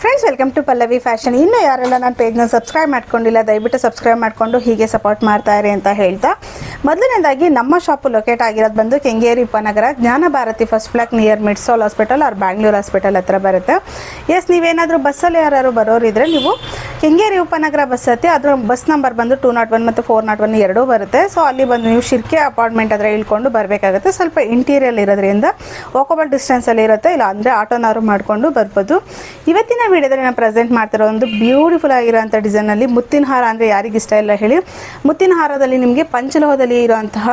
Friends welcome to Pallavi fashion ಇನ್ನು ಯಾರೆಲ್ಲ ನನ್ನ ಪೇಜ್ನ ಸಬ್ಸ್ಕ್ರೈಬ್ ಮಾಡ್ಕೊಂಡಿಲ್ಲ, ದಯವಿಟ್ಟು ಸಬ್ಸ್ಕ್ರೈಬ್ ಮಾಡಿಕೊಂಡು ಹೀಗೆ ಸಪೋರ್ಟ್ ಮಾಡ್ತಾ ಇರಿ ಅಂತ ಹೇಳ್ತಾ. ಮೊದಲನೇದಾಗಿ, ನಮ್ಮ ಶಾಪು ಲೊಕೇಟ್ ಆಗಿರೋದು ಬಂದು Kengeri Upanagara Jnana Bharathi first block near ಮಿಡ್ಸೋಲ್ hospital ಅವ್ರ ಬ್ಯಾಂಗ್ಳೂರ್ ಹಾಸ್ಪಿಟಲ್ ಹತ್ರ ಬರುತ್ತೆ. ಎಸ್ ನೀವೇನಾದರೂ ಬಸ್ಸಲ್ಲಿ ಯಾರು ಬರೋರಿದ್ರೆ ನೀವು ಕೆಂಗೇರಿ ಉಪನಗರ ಬಸ್ ಹತ್ತಿ ಅದ್ರ ಬಸ್ ನಂಬರ್ ಬಂದು ಟೂ ನಾಟ್ ಒನ್ ಮತ್ತು ಫೋರ್ ನಾಟ್ ಒನ್ ಎರಡೂ ಬರುತ್ತೆ. ಸೊ ಅಲ್ಲಿ ಬಂದು ನೀವು ಶಿರ್ಕೆ ಅಪಾರ್ಟ್ಮೆಂಟ್ ಹತ್ರ ಇಳ್ಕೊಂಡು ಬರಬೇಕಾಗುತ್ತೆ. ಸ್ವಲ್ಪ ಇಂಟೀರಿಯಲ್ ಇರೋದ್ರಿಂದ ವಾಕಬಲ್ ಡಿಸ್ಟೆನ್ಸಲ್ಲಿ ಇರುತ್ತೆ. ಇಲ್ಲ ಅಂದರೆ ಆಟೋನಾರು ಮಾಡಿಕೊಂಡು ಬರ್ಬೋದು. ಇವತ್ತಿನ ವಿಡಿಯೋದಲ್ಲಿ ನಾನು ಪ್ರೆಸೆಂಟ್ ಮಾಡ್ತಿರೋ ಒಂದು ಬ್ಯೂಟಿಫುಲ್ ಆಗಿರೋಂಥ ಡಿಸೈನಲ್ಲಿ ಮುತ್ತಿನ ಹಾರ ಅಂದರೆ ಯಾರಿಗೆ ಇಷ್ಟ ಇಲ್ಲ ಹೇಳಿ. ಮುತ್ತಿನ ಹಾರದಲ್ಲಿ ನಿಮಗೆ ಪಂಚಲೋಹದಲ್ಲಿ ಇರುವಂತಹ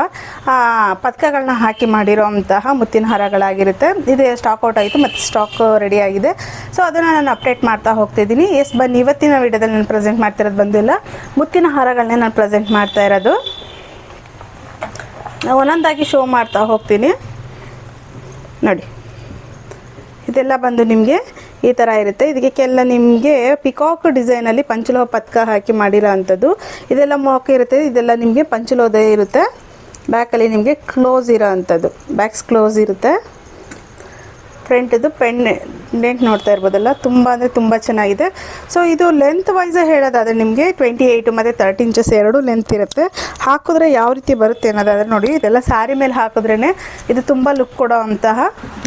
ಪದಕಗಳನ್ನ ಹಾಕಿ ಮಾಡಿರೋಂತಹ ಮುತ್ತಿನ ಹಾರಗಳಾಗಿರುತ್ತೆ. ಇದು ಸ್ಟಾಕ್ ಔಟ್ ಆಯಿತು ಮತ್ತು ಸ್ಟಾಕ್ ರೆಡಿ ಆಗಿದೆ. ಸೊ ಅದನ್ನು ನಾನು ಅಪ್ಡೇಟ್ ಮಾಡ್ತಾ ಹೋಗ್ತಿದ್ದೀನಿ. ಎಸ್ ಬನ್ನಿ. ಇವತ್ತಿನ ವಿಡಿಯೋದಲ್ಲಿ ನಾನು ಪ್ರೆಸೆಂಟ್ ಮಾಡ್ತಿರೋದು ಬಂದಿಲ್ಲ. ಮುತ್ತಿನ ಹಾರಗಳನ್ನೇ ನಾನು ಪ್ರೆಸೆಂಟ್ ಮಾಡ್ತಾ ಇರೋದು. ನಾವು ಒಂದೊಂದಾಗಿ ಶೋ ಮಾಡ್ತಾ ಹೋಗ್ತೀನಿ. ನೋಡಿ. ಇದೆಲ್ಲ ಬಂದು ನಿಮಗೆ ಈ ಥರ ಇರುತ್ತೆ. ಇದಕ್ಕೆಲ್ಲ ನಿಮಗೆ ಪಿಕಾಕ್ ಡಿಸೈನಲ್ಲಿ ಪಂಚಲೋಹ ಪತ್ಕ ಹಾಕಿ ಮಾಡಿರೋ ಅಂಥದ್ದು. ಇದೆಲ್ಲ ಮೋಕ ಇರುತ್ತೆ. ಇದೆಲ್ಲ ನಿಮಗೆ ಪಂಚಲೋಹದೇ ಇರುತ್ತೆ. ಬ್ಯಾಕಲ್ಲಿ ನಿಮಗೆ ಕ್ಲೋಸ್ ಇರೋ ಅಂಥದ್ದು. ಬ್ಯಾಕ್ಸ್ ಕ್ಲೋಸ್ ಇರುತ್ತೆ. ಫ್ರಂಟಿದು ಪೆನ್ ನೆಂಟ್ ನೋಡ್ತಾ ಇರ್ಬೋದಲ್ಲ, ತುಂಬ ಅಂದರೆ ತುಂಬ ಚೆನ್ನಾಗಿದೆ. ಸೊ ಇದು ಲೆಂತ್ ವೈಸ್ ಹೇಳೋದಾದರೆ ನಿಮಗೆ ಟ್ವೆಂಟಿ ಏಯ್ಟು ಮತ್ತು ತರ್ಟಿ ಇಂಚಸ್ ಎರಡು ಲೆಂತ್ ಇರುತ್ತೆ. ಹಾಕಿದ್ರೆ ಯಾವ ರೀತಿ ಬರುತ್ತೆ ಅನ್ನೋದಾದರೆ ನೋಡಿ, ಇದೆಲ್ಲ ಸ್ಯಾರಿ ಮೇಲೆ ಹಾಕಿದ್ರೇ ಇದು ತುಂಬ ಲುಕ್ ಕೊಡೋ ಅಂತಹ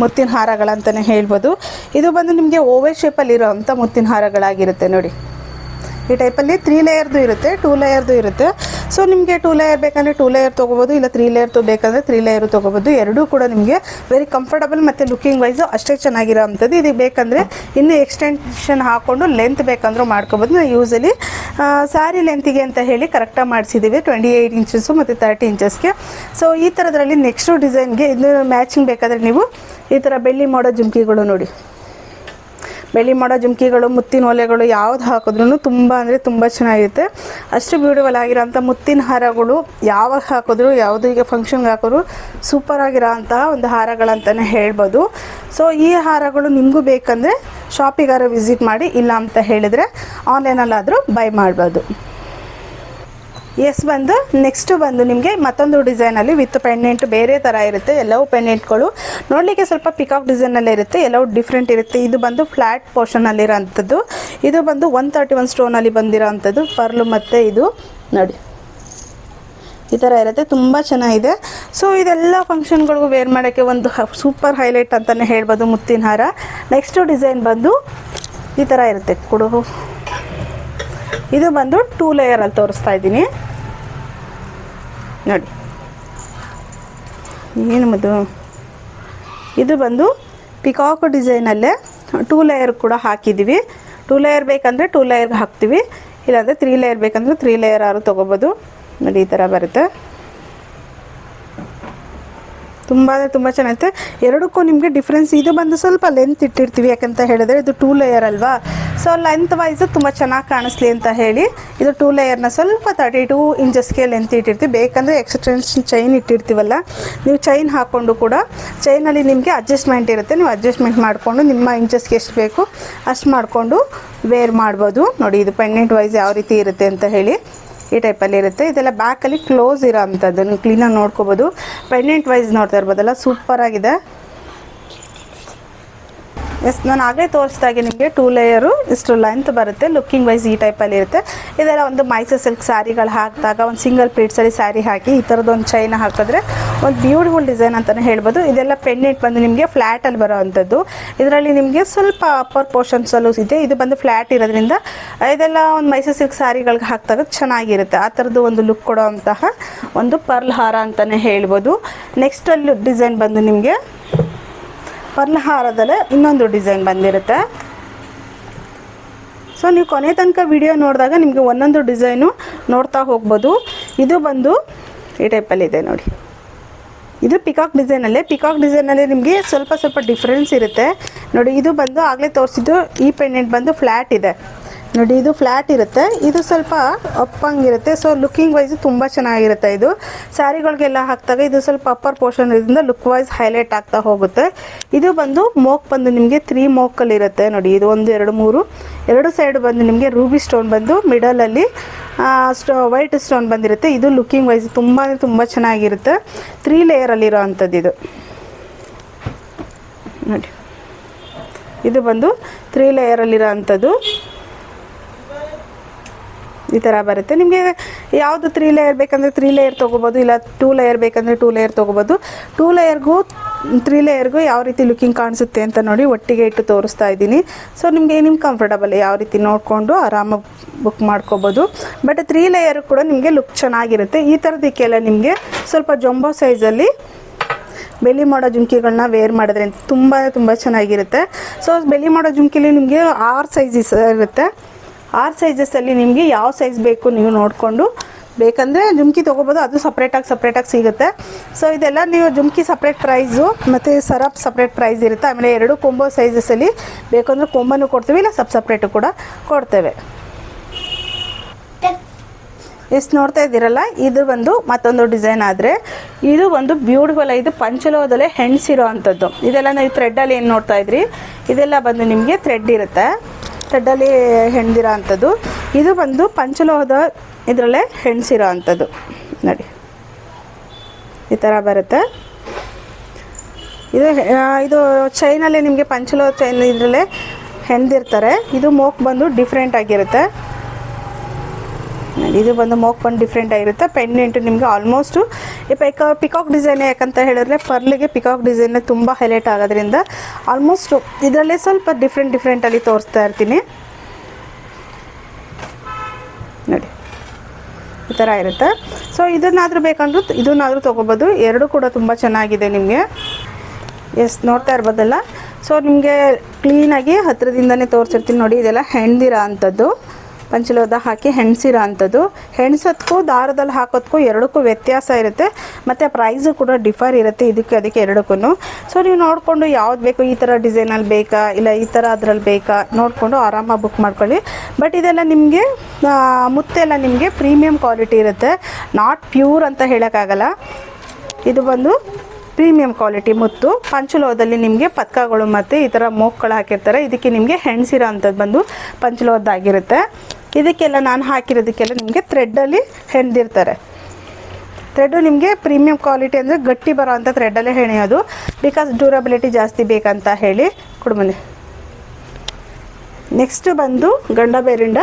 ಮುತ್ತಿನ ಹಾರಗಳಂತಲೇ ಹೇಳ್ಬೋದು. ಇದು ಬಂದು ನಿಮಗೆ ಓವಲ್ ಶೇಪಲ್ಲಿ ಇರೋ ಅಂಥ ಮುತ್ತಿನ ಹಾರಗಳಾಗಿರುತ್ತೆ ನೋಡಿ. ಈ ಟೈಪಲ್ಲಿ ತ್ರೀ ಲೇಯರ್ದು ಇರುತ್ತೆ ಟೂ ಲೇಯರ್ದು ಇರುತ್ತೆ. ಸೊ ನಿಮಗೆ ಟೂ ಲೇಯರ್ ಬೇಕಂದರೆ ಟೂ ಲೇಯರ್ ತೊಗೋಬೋದು, ಇಲ್ಲ ತ್ರೀ ಲೇಯರ್ ಬೇಕಂದರೆ ತ್ರೀ ಲೇಯರ್ ತೊಗೋಬೋದು. ಎರಡೂ ಕೂಡ ನಿಮಗೆ ವೆರಿ ಕಂಫರ್ಟಬಲ್ ಮತ್ತು ಲುಕಿಂಗ್ ವೈಸು ಅಷ್ಟೇ ಚೆನ್ನಾಗಿರೋ ಅಂಥದ್ದು ಇದಕ್ಕೆ ಬೇಕಂದರೆ ಇನ್ನೂ ಎಕ್ಸ್ಟೆನ್ಷನ್ ಹಾಕ್ಕೊಂಡು ಲೆಂತ್ ಬೇಕಂದ್ರೂ ಮಾಡ್ಕೋಬೋದು. ನಾವು ಯೂಸಲಿ ಸ್ಯಾರಿ ಲೆಂತಿಗೆ ಅಂತ ಹೇಳಿ ಕರೆಕ್ಟಾಗಿ ಮಾಡಿಸಿದ್ದೀವಿ ಟ್ವೆಂಟಿ ಏಯ್ಟ್ ಇಂಚಸ್ಸು ಮತ್ತು ತರ್ಟಿ ಇಂಚಸ್ಗೆ ಸೊ ಈ ಥರದ್ರಲ್ಲಿ ನೆಕ್ಸ್ಟು ಡಿಸೈನ್ಗೆ ಇನ್ನೂ ಮ್ಯಾಚಿಂಗ್ ಬೇಕಾದರೆ ನೀವು ಈ ಥರ ಬೆಳ್ಳಿ ಮಾಡೋ ಜುಮ್ಕಿಗಳು ನೋಡಿ. ಬೆಳ್ಳಿ ಮಾಡೋ ಜುಮ್ಕಿಗಳು, ಮುತ್ತಿನ ಒಲೆಗಳು ಯಾವ್ದು ಹಾಕಿದ್ರೂ ತುಂಬ ಅಂದರೆ ತುಂಬ ಚೆನ್ನಾಗಿರುತ್ತೆ. ಅಷ್ಟು ಬ್ಯೂಟಿಫುಲ್ ಆಗಿರೋಂಥ ಮುತ್ತಿನ ಹಾರಗಳು ಯಾವಾಗ ಹಾಕಿದ್ರು, ಯಾವುದು ಈಗ ಫಂಕ್ಷನ್ಗೆ ಹಾಕಿದ್ರು ಸೂಪರ್ ಆಗಿರೋ ಅಂತಹ ಒಂದು ಹಾರಗಳಂತಲೇ ಹೇಳ್ಬೋದು. ಸೊ ಈ ಹಾರಗಳು ನಿಮಗೂ ಬೇಕಂದರೆ ಶಾಪಿಗಾರ ವಿಸಿಟ್ ಮಾಡಿ ಇಲ್ಲ ಅಂತ ಹೇಳಿದರೆ ಆನ್ಲೈನಲ್ಲಾದರೂ ಬೈ ಮಾಡ್ಬೋದು. ಎಸ್ ಬಂದು ನೆಕ್ಸ್ಟ್ ಬಂದು ನಿಮಗೆ ಮತ್ತೊಂದು ಡಿಸೈನಲ್ಲಿ ವಿತ್ ಪೆಂಡೆಂಟ್ ಬೇರೆ ಥರ ಇರುತ್ತೆ, ಎಲ್ಲವೂ ಪೆಂಡೆಂಟ್ಗಳು ನೋಡಲಿಕ್ಕೆ ಸ್ವಲ್ಪ ಪಿಕಾಕ್ ಡಿಸೈನಲ್ಲೇ ಇರುತ್ತೆ, ಎಲ್ಲವೂ ಡಿಫ್ರೆಂಟ್ ಇರುತ್ತೆ. ಇದು ಬಂದು ಫ್ಲ್ಯಾಟ್ ಪೋರ್ಷನಲ್ಲಿರೋಂಥದ್ದು ಇದು ಬಂದು ಒನ್ ತರ್ಟಿ ಒನ್ ಸ್ಟೋನಲ್ಲಿ ಬಂದಿರೋ ಅಂಥದ್ದು ಪರ್ಲು ಮತ್ತು ಇದು, ನೋಡಿ. ಈ ಥರ ಇರುತ್ತೆ, ತುಂಬ ಚೆನ್ನಾಗಿದೆ. ಸೊ ಇದೆಲ್ಲ ಫಂಕ್ಷನ್ಗಳಿಗೂ ವೇರ್ ಮಾಡೋಕ್ಕೆ ಒಂದು ಸೂಪರ್ ಹೈಲೈಟ್ ಅಂತಲೇ ಹೇಳ್ಬೋದು ಮುತ್ತಿನ ಹಾರ. ನೆಕ್ಸ್ಟು ಡಿಸೈನ್ ಬಂದು ಈ ಥರ ಇರುತ್ತೆ, ಕೊಡು. ಇದು ಬಂದು ಟೂ ಲೇಯರಲ್ಲಿ ತೋರಿಸ್ತಾ ಇದ್ದೀನಿ. ನೋಡಿ. ಏನು ಮದು? ಇದು ಬಂದು ಪಿಕಾಕ್ ಡಿಸೈನಲ್ಲೇ ಟೂ ಲೇಯರ್ ಕೂಡ ಹಾಕಿದ್ದೀವಿ ಟೂ ಲೇಯರ್ ಬೇಕಂದರೆ ಟೂ ಲೇಯರ್ಗೆ ಹಾಕ್ತೀವಿ. ಇಲ್ಲಾಂದರೆ ತ್ರೀ ಲೇಯರ್ ಬೇಕಂದರೆ ತ್ರೀ ಲೇಯರ್ ಆರು ತೊಗೋಬೋದು. ನೋಡಿ ಈ ಥರ ಬರುತ್ತೆ. ತುಂಬ ಅಂದರೆ ತುಂಬ ಚೆನ್ನಾಗಿರುತ್ತೆ ಎರಡಕ್ಕೂ ನಿಮಗೆ ಡಿಫ್ರೆನ್ಸ್ ಇದು ಬಂದು ಸ್ವಲ್ಪ ಲೆಂತ್ ಇಟ್ಟಿರ್ತೀವಿ ಯಾಕಂತ ಹೇಳಿದ್ರೆ ಇದು ಟೂ ಲೇಯರ್ ಅಲ್ವಾ? ಸೊ ಲೆಂತ್ ವೈಸ್ ತುಂಬ ಚೆನ್ನಾಗಿ ಕಾಣಿಸ್ಲಿ ಅಂತ ಹೇಳಿ ಇದು ಟೂ ಲೇಯರ್ನ ಸ್ವಲ್ಪ ತರ್ಟಿ ಟೂ ಇಂಚಸ್ಗೆ ಲೆಂತ್ ಇಟ್ಟಿರ್ತೀವಿ. ಬೇಕಂದರೆ ಎಕ್ಸ್ಟೆನ್ಷನ್ ಚೈನ್ ಇಟ್ಟಿರ್ತೀವಲ್ಲ? ನೀವು ಚೈನ್ ಹಾಕ್ಕೊಂಡು ಕೂಡ ಚೈನಲ್ಲಿ ನಿಮಗೆ ಅಡ್ಜಸ್ಟ್ಮೆಂಟ್ ಇರುತ್ತೆ. ನೀವು ಅಡ್ಜಸ್ಟ್ಮೆಂಟ್ ಮಾಡಿಕೊಂಡು ನಿಮ್ಮ ಇಂಚಸ್ಗೆ ಎಷ್ಟು ಬೇಕು ಅಷ್ಟು ಮಾಡಿಕೊಂಡು ವೇರ್ ಮಾಡ್ಬೋದು. ನೋಡಿ, ಇದು ಪೆಂಡೆಂಟ್ ವೈಸ್ ಯಾವ ರೀತಿ ಇರುತ್ತೆ ಅಂತ ಹೇಳಿ. ಈ ಟೈಪಲ್ಲಿ ಇರುತ್ತೆ. ಇದೆಲ್ಲ ಬ್ಯಾಕಲ್ಲಿ ಕ್ಲೋಸ್ ಇರೋ ಅಂಥದ್ದು ನೀವು ಕ್ಲೀನಾಗಿ ನೋಡ್ಕೋಬೋದು. ಪೆಂಡೆಂಟ್ ವೈಸ್ ನೋಡ್ತಾ ಇರ್ಬೋದಲ್ಲ ಸೂಪರಾಗಿದೆ ಎಸ್ ನಾನು ಆಗಲೇ ತೋರಿಸ್ದಾಗೆ ನಿಮಗೆ ಟೂ ಲೇಯರು ಇಷ್ಟು ಲೆಂತ್ ಬರುತ್ತೆ ಲುಕ್ಕಿಂಗ್ ವೈಸ್ ಈ ಟೈಪಲ್ಲಿ ಇರುತ್ತೆ. ಇದೆಲ್ಲ ಒಂದು ಮೈಸೂರು ಸಿಲ್ಕ್ ಸ್ಯಾರಿಗಳು ಹಾಕಿದಾಗ, ಒಂದು ಸಿಂಗಲ್ ಪ್ಲೇಟ್ಸಲ್ಲಿ ಸ್ಯಾರಿ ಹಾಕಿ, ಈ ಥರದ್ದು ಒಂದು ಚೈನ್ ಹಾಕಿದ್ರೆ ಒಂದು ಬ್ಯೂಟಿಫುಲ್ ಡಿಸೈನ್ ಅಂತಲೇ ಹೇಳ್ಬೋದು. ಇದೆಲ್ಲ ಪೆಂಡೆಂಟ್ ಬಂದು ನಿಮಗೆ ಫ್ಲ್ಯಾಟಲ್ಲಿ ಬರೋ ಅಂಥದ್ದು. ಇದರಲ್ಲಿ ನಿಮಗೆ ಸ್ವಲ್ಪ ಅಪ್ಪರ್ ಪೋರ್ಷನ್ಸಲ್ಲೂ ಇದೆ. ಇದು ಬಂದು ಫ್ಲ್ಯಾಟ್ ಇರೋದ್ರಿಂದ ಇದೆಲ್ಲ ಒಂದು ಮೈಸೂರು ಸಿಲ್ಕ್ ಸ್ಯಾರಿಗಳಿಗೆ ಹಾಕಿದಾಗ ಚೆನ್ನಾಗಿರುತ್ತೆ. ಆ ಥರದ್ದು ಒಂದು ಲುಕ್ ಕೊಡೋ ಅಂತಹ ಒಂದು ಪರ್ಲ್ ಹಾರ ಅಂತಲೇ ಹೇಳ್ಬೋದು. ನೆಕ್ಸ್ಟಲ್ಲಿ ಡಿಸೈನ್ ಬಂದು ನಿಮಗೆ ಪರ್ಲ್ ಇನ್ನೊಂದು ಡಿಸೈನ್ ಬಂದಿರುತ್ತೆ. ಸೊ ನೀವು ಕೊನೆ ತನಕ ವಿಡಿಯೋ ನೋಡಿದಾಗ ನಿಮಗೆ ಒಂದೊಂದು ಡಿಸೈನು ನೋಡ್ತಾ ಹೋಗ್ಬೋದು. ಇದು ಬಂದು ಈ ಟೈಪಲ್ಲಿದೆ ನೋಡಿ. ಇದು ಪಿಕಾಕ್ ಡಿಸೈನಲ್ಲೇ ಪಿಕಾಕ್ ಡಿಸೈನಲ್ಲಿ ನಿಮಗೆ ಸ್ವಲ್ಪ ಸ್ವಲ್ಪ ಡಿಫ್ರೆನ್ಸ್ ಇರುತ್ತೆ. ನೋಡಿ, ಇದು ಬಂದು ಆಗಲೇ ತೋರಿಸಿದ್ದು ಈ ಪೆಂಡೆಂಟ್ ಬಂದು ಫ್ಲ್ಯಾಟ್ ಇದೆ. ನೋಡಿ, ಇದು ಫ್ಲ್ಯಾಟ್ ಇರುತ್ತೆ. ಇದು ಸ್ವಲ್ಪ ಅಪ್ಪಂಗಿರುತ್ತೆ. ಸೊ ಲುಕಿಂಗ್ ವೈಸ್ ತುಂಬ ಚೆನ್ನಾಗಿರುತ್ತೆ ಇದು. ಸ್ಯಾರಿಗಳಿಗೆಲ್ಲ ಹಾಕಿದಾಗ ಇದು ಸ್ವಲ್ಪ ಅಪ್ಪರ್ ಪೋರ್ಷನ್ ಇದರಿಂದ ಲುಕ್ ವೈಸ್ ಹೈಲೈಟ್ ಆಗ್ತಾ ಹೋಗುತ್ತೆ. ಇದು ಬಂದು ಮೋಕ್ ಬಂದು ನಿಮಗೆ ತ್ರೀ ಮೋಕಲ್ಲಿ ಇರುತ್ತೆ. ನೋಡಿ, ಇದು ಒಂದು, ಎರಡು, ಮೂರು. ಎರಡು ಸೈಡ್ ಬಂದು ನಿಮಗೆ ರೂಬಿ ಸ್ಟೋನ್ ಬಂದು ಮಿಡಲಲ್ಲಿ ಸ್ಟೋ ವೈಟ್ ಸ್ಟೋನ್ ಬಂದಿರುತ್ತೆ. ಇದು ಲುಕಿಂಗ್ ವೈಸ್ ತುಂಬಾ ತುಂಬ ಚೆನ್ನಾಗಿರುತ್ತೆ. ತ್ರೀ ಲೇಯರಲ್ಲಿರೋ ಅಂಥದ್ದು ಇದು. ನೋಡಿ. ಇದು ಬಂದು ತ್ರೀ ಲೇಯರಲ್ಲಿರೋ ಅಂಥದ್ದು. ಈ ಥರ ಬರುತ್ತೆ. ನಿಮಗೆ ಯಾವುದು ತ್ರೀ ಲೇಯರ್ ಬೇಕಂದರೆ ತ್ರೀ ಲೇಯರ್ ತೊಗೋಬೋದು, ಇಲ್ಲ ಟೂ ಲೇಯರ್ ಬೇಕಂದರೆ ಟೂ ಲೇಯರ್ ತೊಗೋಬೋದು. ಟೂ ಲೇಯರ್ಗೂ ತ್ರೀ ಲೇಯರ್ಗೂ ಯಾವ ರೀತಿ ಲುಕಿಂಗ್ ಕಾಣಿಸುತ್ತೆ ಅಂತ ನೋಡಿ ಒಟ್ಟಿಗೆ ಇಟ್ಟು ತೋರಿಸ್ತಾ ಇದ್ದೀನಿ. ಸೊ ನಿಮಗೆ ನಿಮ್ಮ ಕಂಫರ್ಟಬಲ್ ಯಾವ ರೀತಿ ನೋಡಿಕೊಂಡು ಆರಾಮಾಗಿ ಬುಕ್ ಮಾಡ್ಕೋಬೋದು. ಬಟ್ ತ್ರೀ ಲೇಯರ್ ಕೂಡ ನಿಮಗೆ ಲುಕ್ ಚೆನ್ನಾಗಿರುತ್ತೆ. ಈ ಥರದಕ್ಕೆಲ್ಲ ನಿಮಗೆ ಸ್ವಲ್ಪ ಜೊಂಬೋ ಸೈಜಲ್ಲಿ ಬೆಲಿ ಮಾಡೋ ಜುಮ್ಕಿಗಳನ್ನ ವೇರ್ ಮಾಡಿದ್ರೆ ತುಂಬ ತುಂಬ ಚೆನ್ನಾಗಿರುತ್ತೆ. ಸೊ ಬೆಲಿ ಮಾಡೋ ಜುಮ್ಕಿಲಿ ನಿಮಗೆ ಆರು ಸೈಜಸ್ ಇರುತ್ತೆ. ಆರು ಸೈಜಸ್ಸಲ್ಲಿ ನಿಮಗೆ ಯಾವ ಸೈಜ್ ಬೇಕು ನೀವು ನೋಡಿಕೊಂಡು. ಬೇಕಂದರೆ ಜುಮ್ಕಿ ತೊಗೋಬೋದು, ಅದು ಸಪ್ರೇಟಾಗಿ ಸಪ್ರೇಟಾಗಿ ಸಿಗುತ್ತೆ. ಸೊ ಇದೆಲ್ಲ ನೀವು ಜುಮ್ಕಿ ಸಪ್ರೇಟ್ ಪ್ರೈಸು ಮತ್ತು ಸರಪ್ ಸಪ್ರೇಟ್ ಪ್ರೈಸ್ ಇರುತ್ತೆ. ಆಮೇಲೆ ಎರಡು ಕೊಂಬೋ ಸೈಜಸ್ಸಲ್ಲಿ ಬೇಕಂದ್ರೆ ಕೊಂಬನು ಕೊಡ್ತೀವಿ, ಇಲ್ಲ ಸಪ್ ಸಪ್ರೇಟು ಕೂಡ ಕೊಡ್ತೇವೆ. ಎಷ್ಟು ನೋಡ್ತಾ ಇದ್ದೀರಲ್ಲ, ಇದು ಒಂದು ಮತ್ತೊಂದು ಡಿಸೈನ್ ಆದರೆ, ಇದು ಒಂದು ಬ್ಯೂಟಿಫುಲ್ ಇದು ಪಂಚಲೋಹದಲ್ಲೇ ಹೆಣ್ಸಿರೋ ಅಂಥದ್ದು. ಇದೆಲ್ಲ ನೀವು ಥ್ರೆಡ್ಡಲ್ಲಿ ಏನು ನೋಡ್ತಾ ಇದ್ರಿ? ಇದೆಲ್ಲ ಬಂದು ನಿಮಗೆ ಥ್ರೆಡ್ ಇರುತ್ತೆ. ಥ್ರೆಡ್ಡಲ್ಲಿ ಹೆಣ್ದಿರೋ ಅಂಥದ್ದು. ಇದು ಬಂದು ಪಂಚಲೋಹದ ಇದರಲ್ಲೇ ಹೆಣ್ಸಿರೋ ಅಂಥದ್ದು. ನೋಡಿ. ಈ ಥರ ಬರುತ್ತೆ. ಇದು ಇದು ಚೈನಲ್ಲೇ ನಿಮಗೆ ಪಂಚಲೋಹ ಚೈನ್ ಇದರಲ್ಲೇ ಹೆಣ್ದಿರ್ತಾರೆ. ಇದು ಮೋಕ್ ಬಂದು ಡಿಫ್ರೆಂಟ್ ಆಗಿರುತ್ತೆ. ಇದು ಬಂದು ಮೋಕ್ ಬಂದು ಡಿಫ್ರೆಂಟ್ ಆಗಿರುತ್ತೆ. ಪೆಂಡೆಂಟ್ ನಿಮಗೆ ಆಲ್ಮೋಸ್ಟು ಈ ಪಿಕಾ ಪಿಕಾಕ್ ಡಿಸೈನ್ ಯಾಕಂತ ಹೇಳಿದ್ರೆ ಪರ್ಲಿಗೆ ಪಿಕಾಕ್ ಡಿಸೈನ್ ತುಂಬ ಹೈಲೈಟ್ ಆಗೋದ್ರಿಂದ ಆಲ್ಮೋಸ್ಟ್ ಇದರಲ್ಲೇ ಸ್ವಲ್ಪ ಡಿಫ್ರೆಂಟ್ ಡಿಫ್ರೆಂಟಲ್ಲಿ ತೋರಿಸ್ತಾ ಇರ್ತೀನಿ. ನೋಡಿ, ಈ ಥರ ಇರುತ್ತೆ. ಸೊ ಇದನ್ನಾದರೂ ಬೇಕಂದ್ರೂ ಇದನ್ನಾದರೂ ತೊಗೋಬೋದು. ಎರಡೂ ಕೂಡ ತುಂಬ ಚೆನ್ನಾಗಿದೆ ನಿಮಗೆ. ಎಸ್ ನೋಡ್ತಾ ಇರ್ಬೋದಲ್ಲ. ಸೊ ನಿಮಗೆ ಕ್ಲೀನಾಗಿ ಹತ್ತಿರದಿಂದನೇ ತೋರಿಸಿರ್ತೀನಿ ನೋಡಿ, ಇದೆಲ್ಲ ಹೆಣ್ದಿರ ಅಂಥದ್ದು. ಪಂಚಲೋದ ಹಾಕಿ ಹೆಣ್ಸಿರೋ ಅಂಥದ್ದು. ಹೆಣ್ಸೋದಕ್ಕೂ ದಾರದಲ್ಲಿ ಹಾಕೋದಕ್ಕೂ ಎರಡಕ್ಕೂ ವ್ಯತ್ಯಾಸ ಇರುತ್ತೆ. ಮತ್ತು ಪ್ರೈಸು ಕೂಡ ಡಿಫರ್ ಇರುತ್ತೆ ಇದಕ್ಕೆ, ಅದಕ್ಕೆ ಎರಡಕ್ಕೂ ಸೊ ನೀವು ನೋಡಿಕೊಂಡು ಯಾವ್ದು ಬೇಕು, ಈ ಥರ ಡಿಸೈನಲ್ಲಿ ಬೇಕಾ, ಇಲ್ಲ ಈ ಥರ ಅದರಲ್ಲಿ ಬೇಕಾ, ನೋಡಿಕೊಂಡು ಆರಾಮಾಗಿ ಬುಕ್ ಮಾಡ್ಕೊಳ್ಳಿ. ಬಟ್ ಇದೆಲ್ಲ ನಿಮಗೆ ಮುತ್ತೆಲ್ಲ ನಿಮಗೆ ಪ್ರೀಮಿಯಂ ಕ್ವಾಲಿಟಿ ಇರುತ್ತೆ. ನಾಟ್ ಪ್ಯೂರ್ ಅಂತ ಹೇಳೋಕ್ಕಾಗಲ್ಲ. ಇದು ಬಂದು ಪ್ರೀಮಿಯಂ ಕ್ವಾಲಿಟಿ ಮುತ್ತು. ಪಂಚಲೋಹದಲ್ಲಿ ನಿಮಗೆ ಪತ್ಕಗಳು ಮತ್ತು ಈ ಥರ ಮೋಕ್ಗಳು ಹಾಕಿರ್ತಾರೆ. ಇದಕ್ಕೆ ನಿಮಗೆ ಹೆಣ್ಸಿರೋ ಅಂಥದ್ದು ಬಂದು ಪಂಚಲೋಹದ್ದಾಗಿರುತ್ತೆ ಇದಕ್ಕೆಲ್ಲ ನಾನು ಹಾಕಿರೋದಕ್ಕೆಲ್ಲ ನಿಮಗೆ ಥ್ರೆಡ್ಡಲ್ಲಿ ಹೆಣ್ದಿರ್ತಾರೆ. ಥ್ರೆಡ್ಡು ನಿಮಗೆ ಪ್ರೀಮಿಯಂ ಕ್ವಾಲಿಟಿ ಅಂದರೆ ಗಟ್ಟಿ ಬರೋ ಅಂಥ ಥ್ರೆಡ್ಡಲ್ಲೇ ಹೆಣೆಯೋದು. ಬಿಕಾಸ್ ಡ್ಯೂರಬಿಲಿಟಿ ಜಾಸ್ತಿ ಬೇಕಂತ ಹೇಳಿ ಕೊಡ್ಬನ್ನಿ ನೆಕ್ಸ್ಟ್ ಬಂದು ಗಂಡ ಬೇರಿಂಡ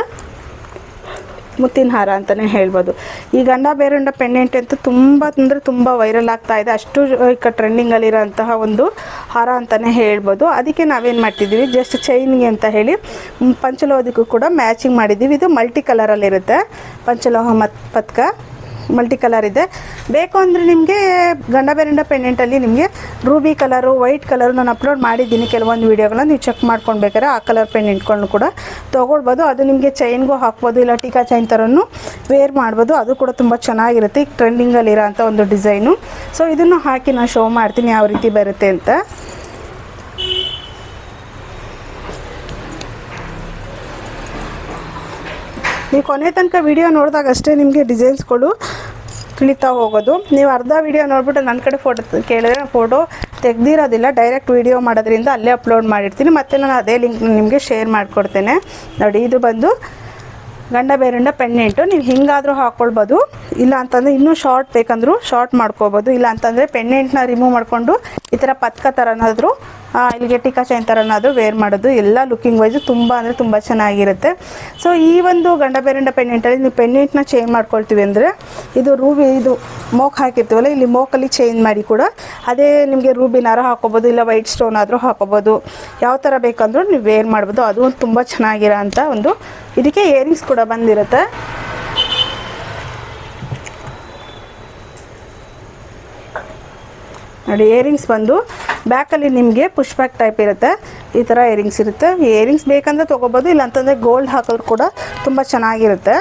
ಮುತ್ತಿನ ಹಾರ ಅಂತಲೇ ಹೇಳ್ಬೋದು. ಈ ಗಂಡ ಬೇರುಂಡ ಪೆಂಡೆಂಟ್ ಅಂತೂ ತುಂಬ ಅಂದರೆ ತುಂಬ ವೈರಲ್ ಆಗ್ತಾ ಇದೆ. ಅಷ್ಟು ಈಗ ಟ್ರೆಂಡಿಂಗಲ್ಲಿರೋಂತಹ ಒಂದು ಹಾರ ಅಂತಲೇ ಹೇಳ್ಬೋದು. ಅದಕ್ಕೆ ನಾವೇನು ಮಾಡ್ತಿದ್ದೀವಿ? ಜಸ್ಟ್ ಚೈನ್ಗೆ ಅಂತ ಹೇಳಿ ಪಂಚಲೋಹದಕ್ಕೂ ಕೂಡ ಮ್ಯಾಚಿಂಗ್ ಮಾಡಿದ್ದೀವಿ. ಇದು ಮಲ್ಟಿ ಕಲರಲ್ಲಿರುತ್ತೆ ಪಂಚಲೋಹ ಮತ್ ಪತ್ಕ. ಮಲ್ಟಿ ಕಲರ್ ಇದೆ. ಬೇಕು ಅಂದರೆ ನಿಮಗೆ ಗಂಡ ಬೆರಂಡ ಪೆಂಡೆಂಟಲ್ಲಿ ನಿಮಗೆ ರೂಬಿ ಕಲರು ವೈಟ್ ಕಲರು ನಾನು ಅಪ್ಲೋಡ್ ಮಾಡಿದ್ದೀನಿ ಕೆಲವೊಂದು ವೀಡಿಯೋಗಳನ್ನ ನೀವು ಚೆಕ್ ಮಾಡ್ಕೊಂಡು ಬೇಕಾದ್ರೆ ಆ ಕಲರ್ ಪೆಂಡೆಂಟ್ಗಳನ್ನು ಕೂಡ ತೊಗೊಳ್ಬೋದು. ಅದು ನಿಮಗೆ ಚೈನ್ಗೂ ಹಾಕ್ಬೋದು, ಇಲ್ಲ ಟೀಕಾ ಚೈನ್ ಥರನು ವೇರ್ ಮಾಡ್ಬೋದು. ಅದು ಕೂಡ ತುಂಬ ಚೆನ್ನಾಗಿರುತ್ತೆ. ಈಗ ಟ್ರೆಂಡಿಂಗಲ್ಲಿ ಇರೋಂಥ ಒಂದು ಡಿಸೈನು ಸೊ ಇದನ್ನು ಹಾಕಿ ನಾನು ಶೋ ಮಾಡ್ತೀನಿ ಯಾವ ರೀತಿ ಬರುತ್ತೆ ಅಂತ. ನೀವು ಕೊನೆ ತನಕ ವಿಡಿಯೋ ನೋಡಿದಾಗ ಅಷ್ಟೇ ನಿಮಗೆ ಡಿಸೈನ್ಸ್ಗಳು ತಿಳಿತಾ ಹೋಗೋದು. ನೀವು ಅರ್ಧ ವಿಡಿಯೋ ನೋಡ್ಬಿಟ್ಟು ನನ್ನ ಕಡೆ ಫೋಟೋ ಕೇಳಿದ್ರೆ ಫೋಟೋ ತೆಗ್ದಿರೋದಿಲ್ಲ ಡೈರೆಕ್ಟ್ ವಿಡಿಯೋ ಮಾಡೋದ್ರಿಂದ ಅಲ್ಲೇ ಅಪ್ಲೋಡ್ ಮಾಡಿರ್ತೀನಿ. ಮತ್ತು ನಾನು ಅದೇ ಲಿಂಕ್ ನಿಮಗೆ ಶೇರ್ ಮಾಡಿಕೊಡ್ತೇನೆ. ನೋಡಿ, ಇದು ಬಂದು ಗಂಡ ಬೇರೆಂಡ ಪೆಂಡೆಂಟು ನೀವು ಹಿಂಗಾದರೂ ಹಾಕ್ಕೊಳ್ಬೋದು ಇಲ್ಲ ಅಂತಂದರೆ ಇನ್ನೂ ಶಾರ್ಟ್ ಬೇಕಂದ್ರೂ ಶಾರ್ಟ್ ಮಾಡ್ಕೋಬೋದು ಇಲ್ಲ ಅಂತಂದರೆ ಪೆಂಡೆಂಟ್ನ ರಿಮೂವ್ ಮಾಡಿಕೊಂಡು ಈ ಥರ ಪತ್ಕ ಥರನಾದರೂ ಇಲ್ಲಿಗೆ ಟೀಕಾ ಚೈನ್ ಥರನಾದರೂ ವೇರ್ ಮಾಡೋದು ಎಲ್ಲ ಲುಕಿಂಗ್ ವೈಸು ತುಂಬ ಅಂದರೆ ತುಂಬ ಚೆನ್ನಾಗಿರುತ್ತೆ. ಸೊ ಈ ಒಂದು ಗಂಡ ಬೇರೆಂಡ ಪೆಂಡೆಂಟಲ್ಲಿ ನೀವು ಪೆಂಡೆಂಟ್ನ ಚೇಂಜ್ ಮಾಡ್ಕೊಳ್ತೀವಿ ಅಂದರೆ ಇದು ರೂಬಿ ಇದು ಮೋಕ್ ಹಾಕಿರ್ತೀವಲ್ಲ, ಇಲ್ಲಿ ಮೋಕಲ್ಲಿ ಚೇಂಜ್ ಮಾಡಿ ಕೂಡ ಅದೇ ನಿಮಗೆ ರೂಬಿನಾರ ಹಾಕೋಬೋದು, ಇಲ್ಲ ವೈಟ್ ಸ್ಟೋನ್ ಆದರೂ ಹಾಕೋಬೋದು. ಯಾವ ಥರ ಬೇಕಂದ್ರೂ ನೀವು ವೇರ್ ಮಾಡ್ಬೋದು. ಅದು ಒಂದು ತುಂಬ ಚೆನ್ನಾಗಿರೋ ಅಂಥ ಒಂದು, ಇದಕ್ಕೆ ಇಯರಿಂಗ್ಸ್ ಕೂಡ ಬಂದಿರುತ್ತೆ. ನೋಡಿ ಏರಿಂಗ್ಸ್ ಬಂದು ಬ್ಯಾಕಲ್ಲಿ ನಿಮಗೆ ಪುಷ್ ಬ್ಯಾಕ್ ಟೈಪ್ ಇರುತ್ತೆ. ಈ ಥರ ಏರಿಂಗ್ಸ್ ಇರುತ್ತೆ. ಇಯರಿಂಗ್ಸ್ ಬೇಕಂದ್ರೆ ತೊಗೋಬೋದು ಇಲ್ಲ ಅಂತಂದರೆ ಗೋಲ್ಡ್ ಹಾಕಿದ್ರು ಕೂಡ ತುಂಬ ಚೆನ್ನಾಗಿರುತ್ತೆ.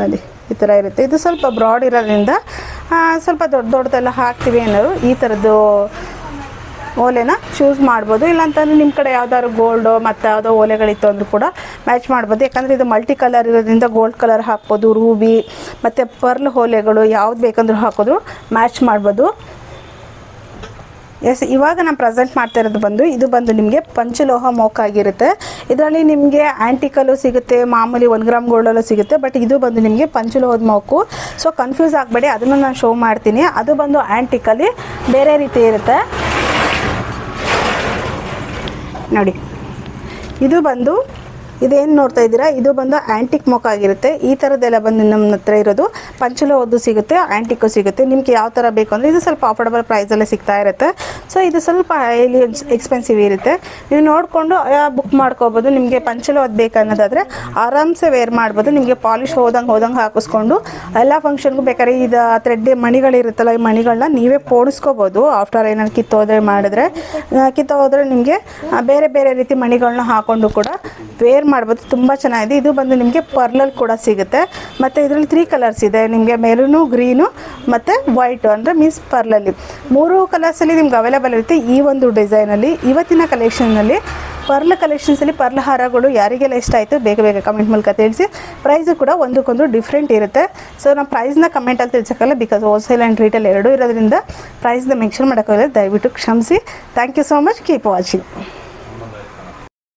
ನೋಡಿ, ಈ ಥರ ಇರುತ್ತೆ. ಇದು ಸ್ವಲ್ಪ ಬ್ರಾಡ್ ಇರೋದ್ರಿಂದ ಸ್ವಲ್ಪ ದೊಡ್ಡ ದೊಡ್ಡದೆಲ್ಲ ಹಾಕ್ತೀವಿ ಅನ್ನೋರು ಈ ಥರದ್ದು ಓಲೆನ ಚೂಸ್ ಮಾಡ್ಬೋದು. ಇಲ್ಲಾಂತಂದ್ರೆ ನಿಮ್ಮ ಕಡೆ ಯಾವ್ದಾದ್ರು ಗೋಲ್ಡು ಮತ್ತು ಯಾವುದೋ ಓಲೆಗಳಿತ್ತು ಅಂದರೂ ಕೂಡ ಮ್ಯಾಚ್ ಮಾಡ್ಬೋದು. ಯಾಕಂದರೆ ಇದು ಮಲ್ಟಿ ಕಲರ್ ಇರೋದ್ರಿಂದ ಗೋಲ್ಡ್ ಕಲರ್ ಹಾಕ್ಬೋದು ರೂಬಿ ಮತ್ತು ಪರ್ಲ್ ಓಲೆಗಳು ಯಾವ್ದು ಬೇಕಂದ್ರೂ ಹಾಕೋದು ಮ್ಯಾಚ್ ಮಾಡ್ಬೋದು. ಎಸ್ ಇವಾಗ ನಾನು ಪ್ರೆಸೆಂಟ್ ಮಾಡ್ತಾ ಇರೋದು ಬಂದು, ಇದು ಬಂದು ನಿಮಗೆ ಪಂಚಲೋಹ ಮೋಕ್ ಆಗಿರುತ್ತೆ. ಇದರಲ್ಲಿ ನಿಮಗೆ ಆ್ಯಂಟಿಕಲ್ಲು ಸಿಗುತ್ತೆ, ಮಾಮೂಲಿ ಒಂದು ಗ್ರಾಮ್ ಗೋಲ್ಡಲ್ಲೂ ಸಿಗುತ್ತೆ ಬಟ್ ಇದು ಬಂದು ನಿಮಗೆ ಪಂಚಲೋಹದ ಮೋಕು. ಸೊ ಕನ್ಫ್ಯೂಸ್ ಆಗಬೇಡಿ, ಅದನ್ನು ನಾನು ಶೋ ಮಾಡ್ತೀನಿ. ಅದು ಬಂದು ಆ್ಯಂಟಿಕಲ್ಲಿ ಬೇರೆ ರೀತಿ ಇರುತ್ತೆ. ನೋಡಿ. ಇದು ಬಂದು ಇದೇನು ನೋಡ್ತಾ ಇದ್ದೀರಾ? ಇದು ಬಂದು ಆ್ಯಂಟಿಕ್ ಮೊಕ್ ಆಗಿರುತ್ತೆ. ಈ ಥರದ್ದೆಲ್ಲ ಬಂದು ನಮ್ಮ ಹತ್ರ ಇರೋದು. ಪಂಚಲೋಹದ್ದು ಸಿಗುತ್ತೆ ಆ್ಯಂಟಿಕ್ಕು ಸಿಗುತ್ತೆ. ನಿಮ್ಗೆ ಯಾವ ಥರ ಬೇಕು ಅಂದರೆ ಇದು ಸ್ವಲ್ಪ ಅಫೋರ್ಡಬಲ್ ಪ್ರೈಸಲ್ಲೇ ಸಿಗ್ತಾ ಇರುತ್ತೆ. ಸೊ ಇದು ಸ್ವಲ್ಪ ಹೈಲಿ ಎಕ್ಸ್ಪೆನ್ಸಿವ್ ಇರುತ್ತೆ. ನೀವು ನೋಡಿಕೊಂಡು ಬುಕ್ ಮಾಡ್ಕೋಬೋದು. ನಿಮಗೆ ಪಂಚಲೋಹದ್ದು ಬೇಕು ಅನ್ನೋದಾದರೆ ಆರಾಮ್ಸೆ ವೇರ್ ಮಾಡ್ಬೋದು. ನಿಮಗೆ ಪಾಲಿಶ್ ಹೋದಂಗೆ ಹೋದಂಗೆ ಹಾಕಿಸ್ಕೊಂಡು, ಎಲ್ಲ ಫಂಕ್ಷನ್ಗೂ ಬೇಕಾದ್ರೆ ಇದು ಥ್ರೆಡ್ ಮಣಿಗಳಿರುತ್ತಲ್ಲ, ಈ ಮಣಿಗಳನ್ನ ನೀವೇ ಪೋಣಿಸ್ಕೋಬೋದು. ಆಫ್ಟರ್ ಏನಾದ್ರು ಕಿತ್ತೋದ್ರೆ ಮಾಡಿದ್ರೆ ಕಿತ್ತೋದ್ರೆ ನಿಮಗೆ ಬೇರೆ ಬೇರೆ ರೀತಿ ಮಣಿಗಳನ್ನ ಹಾಕೊಂಡು ಕೂಡ ವೇರ್ ಮಾಡ್ಬೋದು, ತುಂಬ ಚೆನ್ನಾಗಿದೆ. ಇದು ಬಂದು ನಿಮಗೆ ಪರ್ಲಲ್ಲಿ ಕೂಡ ಸಿಗುತ್ತೆ. ಮತ್ತು ಇದರಲ್ಲಿ ತ್ರೀ ಕಲರ್ಸ್ ಇದೆ. ನಿಮಗೆ ಮೆರೂನು ಗ್ರೀನು ಮತ್ತು ವೈಟು ಅಂದರೆ ಮೀನ್ಸ್ ಪರ್ಲಲ್ಲಿ. ಮೂರು ಕಲರ್ಸಲ್ಲಿ ನಿಮ್ಗೆ ಅವೈಲೇಬಲ್ ಇರುತ್ತೆ ಈ ಒಂದು ಡಿಸೈನಲ್ಲಿ ಇವತ್ತಿನ ಕಲೆಕ್ಷನ್ನಲ್ಲಿ ಪರ್ಲ್ ಕಲೆಕ್ಷನ್ಸಲ್ಲಿ ಪರ್ಲ ಹಾರಗಳು ಯಾರಿಗೆಲ್ಲ ಇಷ್ಟ ಆಯಿತು ಬೇಗ ಬೇಗ ಕಮೆಂಟ್ ಮೂಲಕ ತಿಳಿಸಿ. ಪ್ರೈಸು ಕೂಡ ಒಂದಕ್ಕೊಂದು ಡಿಫ್ರೆಂಟ್ ಇರುತ್ತೆ. ಸೊ ನಾವು ಪ್ರೈಸ್ನ ಕಮೆಂಟಲ್ಲಿ ತಿಳಿಸೋಕ್ಕಲ್ಲ ಬಿಕಾಸ್ ಹೋಲ್ಸೇಲ್ ಆ್ಯಂಡ್ ರೀಟೇಲ್ ಎರಡೂ ಇರೋದ್ರಿಂದ ಪ್ರೈಸ್ನ ಮೆನ್ಷನ್ ಮಾಡೋಕ್ಕಾಗಲ್ಲ. ದಯವಿಟ್ಟು ಕ್ಷಮಿಸಿ. Thank you so much keep watching